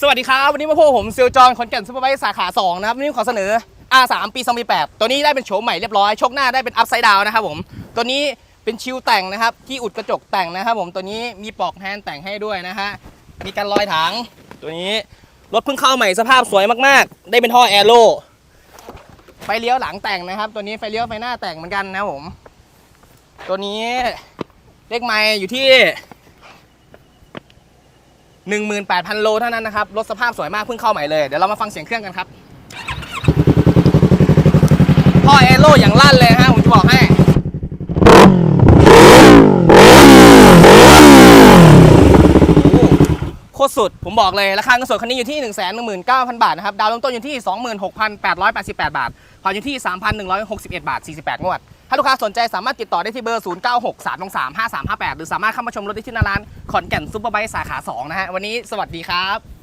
สวัสดีครับ วันนี้มาพบผมเซลจอนขอนแก่นซูเปอร์ไบค์สาขา 2 นะครับ วันนี้ขอเสนอ R3 ปี2008ตัวนี้ได้เป็นโฉมใหม่เรียบร้อยโชคหน้าได้เป็นอัพไซด์ดาวนะครับผม ตัวนี้เป็นชิวแต่งนะครับ ที่อุดกระจกแต่งนะครับผม ตัวนี้มีปลอกแฮนด์แต่งให้ด้วยนะฮะ มีการลอยถัง ตัวนี้รถเพิ่งเข้าใหม่สภาพสวยมากๆ ได้เป็นท่อแอโร่ ไฟเลี้ยวหลังแต่งนะครับ ตัวนี้ไฟเลี้ยวไฟหน้าแต่งเหมือนกันนะครับผม ตัวนี้เลขไม้อยู่ที่ 18,000 โลเท่านั้นนะครับ รถสภาพสวยมากเพิ่งเข้าใหม่เลย เดี๋ยวเรามาฟังเสียงเครื่องกันครับท่อเอโร่อย่างลั่นเลยฮะ ผมจะบอกให้โคตรสุด ผมบอกเลย ราคาเงินสดคันนี้อยู่ที่ 1 1 9 0 0 0 บาทนะครับ ดาวน์เริ่มต้นอยู่ที่ 26,888 บาทผ่อนอยู่ที่ 3,161 บาท 48 งวดาลูกค้าสนใจสามารถติดต่อได้ที่เบอร์ 0963235358 หรือสามารถเข้ามาชมรถได้ที่หน้าร้านขอนแก่นซูเปอร์ไบค์สาขา 2 นะฮะ วันนี้สวัสดีครับ